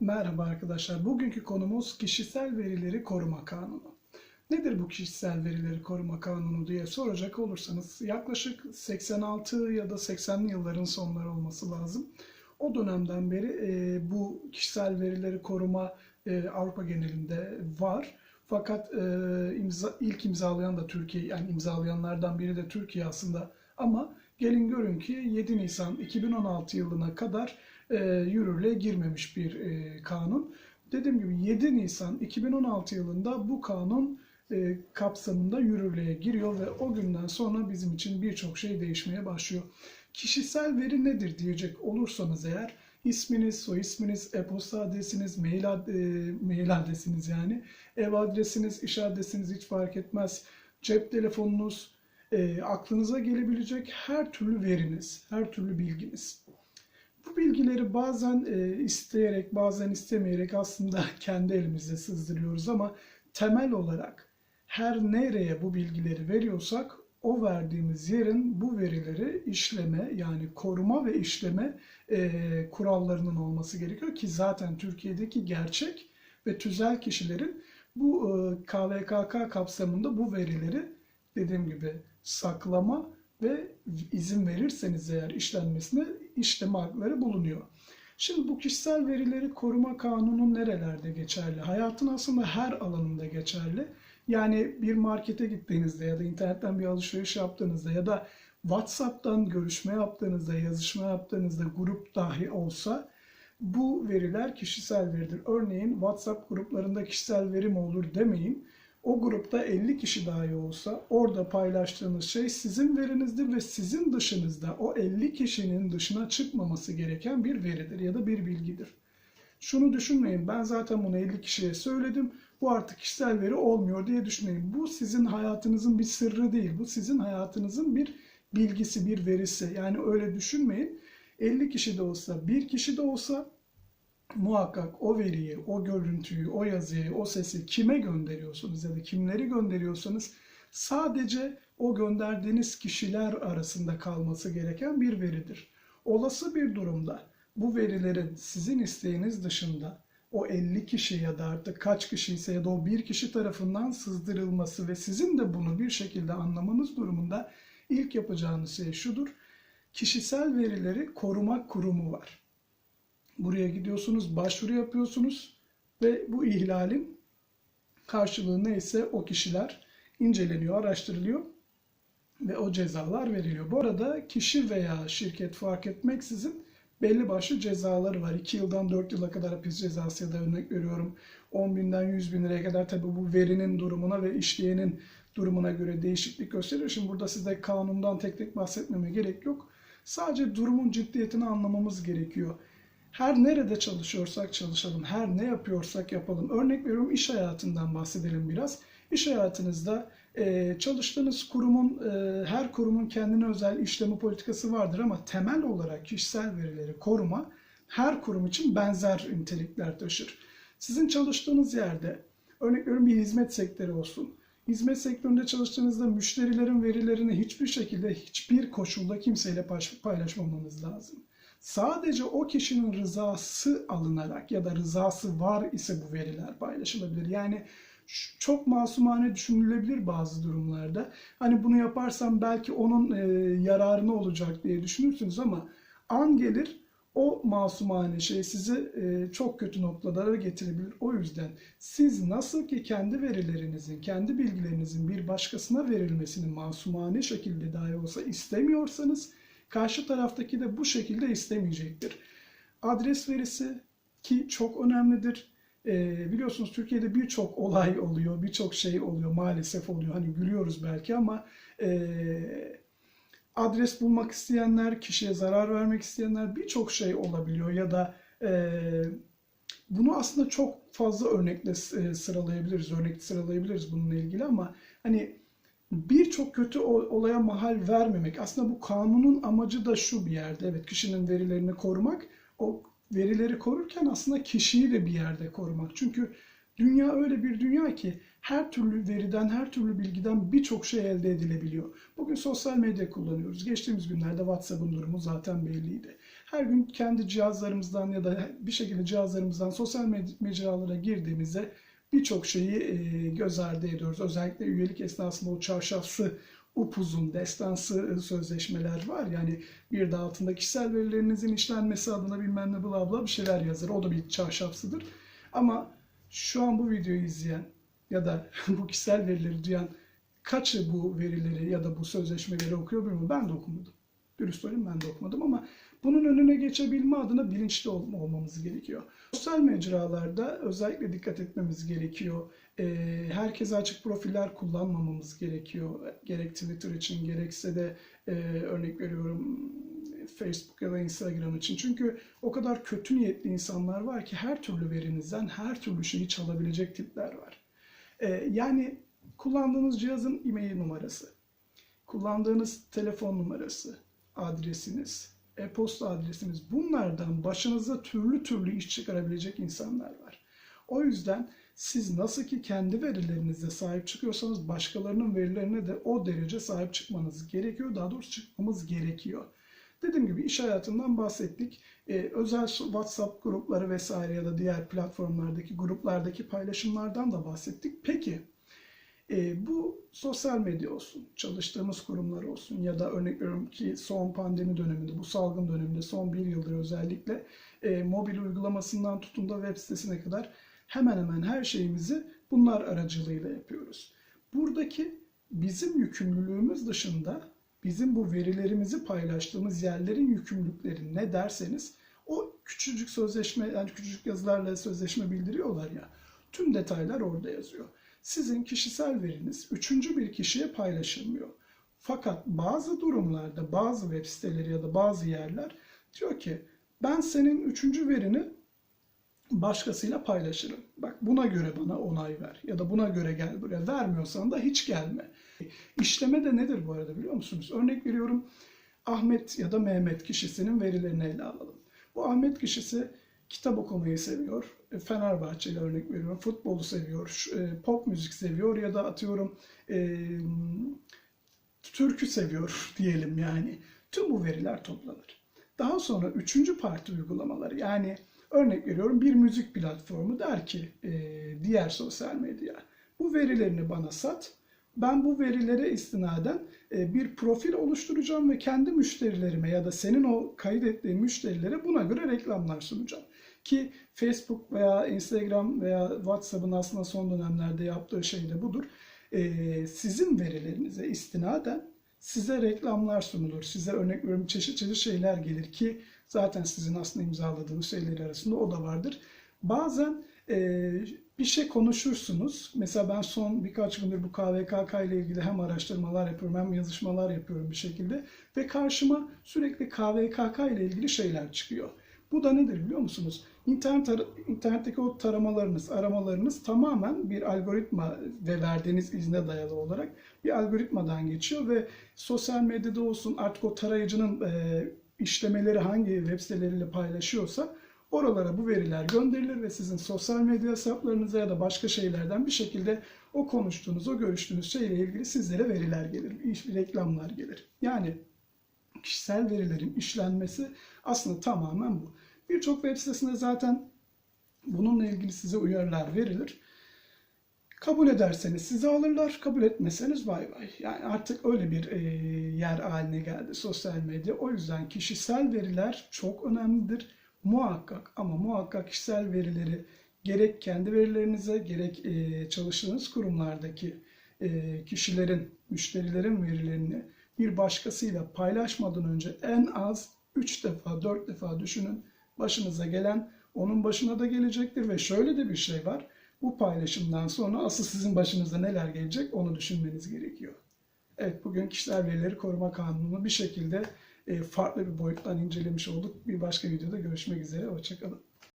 Merhaba arkadaşlar. Bugünkü konumuz kişisel verileri koruma kanunu. Nedir bu kişisel verileri koruma kanunu diye soracak olursanız yaklaşık 86 ya da 80'li yılların sonları olması lazım. O dönemden beri e, bu kişisel verileri koruma e, Avrupa genelinde var. Fakat e, imza, ilk imzalayan da Türkiye, yani imzalayanlardan biri de Türkiye aslında. Ama gelin görün ki 7 Nisan 2016 yılına kadar e, yürürlüğe girmemiş bir e, kanun. Dediğim gibi 7 Nisan 2016 yılında bu kanun e, kapsamında yürürlüğe giriyor ve o günden sonra bizim için birçok şey değişmeye başlıyor. Kişisel veri nedir diyecek olursanız eğer isminiz, soy isminiz, e-posta adresiniz, mail, ad, e, mail adresiniz yani, ev adresiniz, iş adresiniz hiç fark etmez, cep telefonunuz, e, aklınıza gelebilecek her türlü veriniz, her türlü bilginiz. Bu bilgileri bazen e, isteyerek, bazen istemeyerek aslında kendi elimizde sızdırıyoruz ama temel olarak her nereye bu bilgileri veriyorsak o verdiğimiz yerin bu verileri işleme yani koruma ve işleme e, kurallarının olması gerekiyor ki zaten Türkiye'deki gerçek ve tüzel kişilerin bu e, KVKK kapsamında bu verileri dediğim gibi saklama ve izin verirseniz eğer işlenmesine işleme hakları bulunuyor. Şimdi bu kişisel verileri koruma kanunu nerelerde geçerli? Hayatın aslında her alanında geçerli. Yani bir markete gittiğinizde ya da internetten bir alışveriş yaptığınızda ya da WhatsApp'tan görüşme yaptığınızda, yazışma yaptığınızda grup dahi olsa bu veriler kişisel veridir. Örneğin WhatsApp gruplarında kişisel veri mi olur demeyin. O grupta 50 kişi dahi olsa orada paylaştığınız şey sizin verinizdir ve sizin dışınızda o 50 kişinin dışına çıkmaması gereken bir veridir ya da bir bilgidir. Şunu düşünmeyin ben zaten bunu 50 kişiye söyledim bu artık kişisel veri olmuyor diye düşünmeyin. Bu sizin hayatınızın bir sırrı değil bu sizin hayatınızın bir bilgisi bir verisi yani öyle düşünmeyin. 50 kişi de olsa bir kişi de olsa muhakkak o veriyi, o görüntüyü, o yazıyı, o sesi kime gönderiyorsunuz ya da kimleri gönderiyorsanız sadece o gönderdiğiniz kişiler arasında kalması gereken bir veridir. Olası bir durumda bu verilerin sizin isteğiniz dışında o 50 kişi ya da artık kaç kişi ise ya da o bir kişi tarafından sızdırılması ve sizin de bunu bir şekilde anlamanız durumunda ilk yapacağınız şey şudur. Kişisel verileri koruma kurumu var. Buraya gidiyorsunuz, başvuru yapıyorsunuz ve bu ihlalin karşılığı neyse o kişiler inceleniyor, araştırılıyor ve o cezalar veriliyor. Bu arada kişi veya şirket fark etmeksizin belli başlı cezaları var. 2 yıldan 4 yıla kadar hapis cezası ya da örnek veriyorum 10 binden 100 bin liraya kadar tabi bu verinin durumuna ve işleyenin durumuna göre değişiklik gösteriyor. Şimdi burada size kanundan tek tek bahsetmeme gerek yok. Sadece durumun ciddiyetini anlamamız gerekiyor. Her nerede çalışıyorsak çalışalım, her ne yapıyorsak yapalım. Örnek veriyorum iş hayatından bahsedelim biraz. İş hayatınızda e, çalıştığınız kurumun, e, her kurumun kendine özel işleme politikası vardır ama temel olarak kişisel verileri koruma her kurum için benzer nitelikler taşır. Sizin çalıştığınız yerde, örnek veriyorum bir hizmet sektörü olsun. Hizmet sektöründe çalıştığınızda müşterilerin verilerini hiçbir şekilde, hiçbir koşulda kimseyle paylaşmamanız lazım. Sadece o kişinin rızası alınarak ya da rızası var ise bu veriler paylaşılabilir. Yani çok masumane düşünülebilir bazı durumlarda. Hani bunu yaparsam belki onun e, yararına olacak diye düşünürsünüz ama an gelir o masumane şey sizi e, çok kötü noktalara getirebilir. O yüzden siz nasıl ki kendi verilerinizin, kendi bilgilerinizin bir başkasına verilmesini masumane şekilde dahi olsa istemiyorsanız Karşı taraftaki de bu şekilde istemeyecektir. Adres verisi ki çok önemlidir. E, biliyorsunuz Türkiye'de birçok olay oluyor, birçok şey oluyor, maalesef oluyor. Hani gülüyoruz belki ama e, adres bulmak isteyenler, kişiye zarar vermek isteyenler birçok şey olabiliyor ya da e, bunu aslında çok fazla örnekle e, sıralayabiliriz, örnek sıralayabiliriz bununla ilgili ama hani birçok kötü olaya mahal vermemek. Aslında bu kanunun amacı da şu bir yerde. Evet kişinin verilerini korumak. O verileri korurken aslında kişiyi de bir yerde korumak. Çünkü dünya öyle bir dünya ki her türlü veriden, her türlü bilgiden birçok şey elde edilebiliyor. Bugün sosyal medya kullanıyoruz. Geçtiğimiz günlerde WhatsApp'ın durumu zaten belliydi. her gün kendi cihazlarımızdan ya da bir şekilde cihazlarımızdan sosyal mecralara girdiğimizde birçok şeyi e, göz ardı ediyoruz. Özellikle üyelik esnasında o çarşafsı upuzun destansı e, sözleşmeler var. Yani bir de altında kişisel verilerinizin işlenmesi adına bilmem ne bla bla bir şeyler yazar. O da bir çarşafsıdır. Ama şu an bu videoyu izleyen ya da bu kişisel verileri duyan kaçı bu verileri ya da bu sözleşmeleri okuyor bilmiyorum. Ben de okumadım. Dürüst olayım ben de okumadım ama bunun önüne geçebilme adına bilinçli ol- olmamız gerekiyor. Sosyal mecralarda özellikle dikkat etmemiz gerekiyor. Ee, herkese açık profiller kullanmamamız gerekiyor. Gerek Twitter için gerekse de e, örnek veriyorum Facebook ya da Instagram için. Çünkü o kadar kötü niyetli insanlar var ki her türlü verinizden her türlü şeyi çalabilecek tipler var. Ee, yani kullandığınız cihazın e-mail numarası, kullandığınız telefon numarası, adresiniz, e-posta adresiniz bunlardan başınıza türlü türlü iş çıkarabilecek insanlar var. O yüzden siz nasıl ki kendi verilerinize sahip çıkıyorsanız başkalarının verilerine de o derece sahip çıkmanız gerekiyor. Daha doğrusu çıkmamız gerekiyor. Dediğim gibi iş hayatından bahsettik. Ee, özel WhatsApp grupları vesaire ya da diğer platformlardaki gruplardaki paylaşımlardan da bahsettik. Peki e, bu sosyal medya olsun, çalıştığımız kurumlar olsun ya da örnek veriyorum ki son pandemi döneminde, bu salgın döneminde son bir yıldır özellikle e, mobil uygulamasından tutun da web sitesine kadar hemen hemen her şeyimizi bunlar aracılığıyla yapıyoruz. Buradaki bizim yükümlülüğümüz dışında bizim bu verilerimizi paylaştığımız yerlerin yükümlülükleri ne derseniz o küçücük sözleşme yani küçücük yazılarla sözleşme bildiriyorlar ya tüm detaylar orada yazıyor. Sizin kişisel veriniz üçüncü bir kişiye paylaşılmıyor. Fakat bazı durumlarda bazı web siteleri ya da bazı yerler diyor ki ben senin üçüncü verini başkasıyla paylaşırım. Bak buna göre bana onay ver ya da buna göre gel buraya. Vermiyorsan da hiç gelme. İşleme de nedir bu arada biliyor musunuz? Örnek veriyorum Ahmet ya da Mehmet kişisinin verilerini ele alalım. Bu Ahmet kişisi kitap okumayı seviyor. E, Fenerbahçe'yle örnek veriyorum. Futbolu seviyor. e, Pop müzik seviyor ya da atıyorum e, türkü seviyor diyelim yani. Tüm bu veriler toplanır. Daha sonra üçüncü parti uygulamaları yani örnek veriyorum bir müzik platformu der ki e, diğer sosyal medya bu verilerini bana sat. Ben bu verilere istinaden e, bir profil oluşturacağım ve kendi müşterilerime ya da senin o kaydettiğin müşterilere buna göre reklamlar sunacağım. Ki Facebook veya Instagram veya WhatsApp'ın aslında son dönemlerde yaptığı şey de budur. E, sizin verilerinize istinaden size reklamlar sunulur. Size örnek veriyorum çeşit çeşit şeyler gelir ki zaten sizin aslında imzaladığınız şeyler arasında o da vardır. Bazen e, bir şey konuşursunuz. Mesela ben son birkaç gündür bu KVKK ile ilgili hem araştırmalar yapıyorum hem yazışmalar yapıyorum bir şekilde. Ve karşıma sürekli KVKK ile ilgili şeyler çıkıyor. Bu da nedir biliyor musunuz? İnternet internetteki o taramalarınız, aramalarınız tamamen bir algoritma ve verdiğiniz izne dayalı olarak bir algoritmadan geçiyor ve sosyal medyada olsun artık o tarayıcının e, işlemeleri hangi web siteleriyle paylaşıyorsa oralara bu veriler gönderilir ve sizin sosyal medya hesaplarınıza ya da başka şeylerden bir şekilde o konuştuğunuz, o görüştüğünüz şeyle ilgili sizlere veriler gelir, reklamlar gelir. Yani kişisel verilerin işlenmesi aslında tamamen bu. Birçok web sitesinde zaten bununla ilgili size uyarılar verilir. Kabul ederseniz sizi alırlar, kabul etmeseniz bay bay. Yani artık öyle bir e, yer haline geldi sosyal medya. O yüzden kişisel veriler çok önemlidir. Muhakkak ama muhakkak kişisel verileri gerek kendi verilerinize gerek e, çalıştığınız kurumlardaki e, kişilerin, müşterilerin verilerini bir başkasıyla paylaşmadan önce en az 3 defa 4 defa düşünün. Başınıza gelen onun başına da gelecektir ve şöyle de bir şey var. Bu paylaşımdan sonra asıl sizin başınıza neler gelecek onu düşünmeniz gerekiyor. Evet bugün kişisel verileri koruma kanununu bir şekilde farklı bir boyuttan incelemiş olduk. Bir başka videoda görüşmek üzere. Hoşçakalın.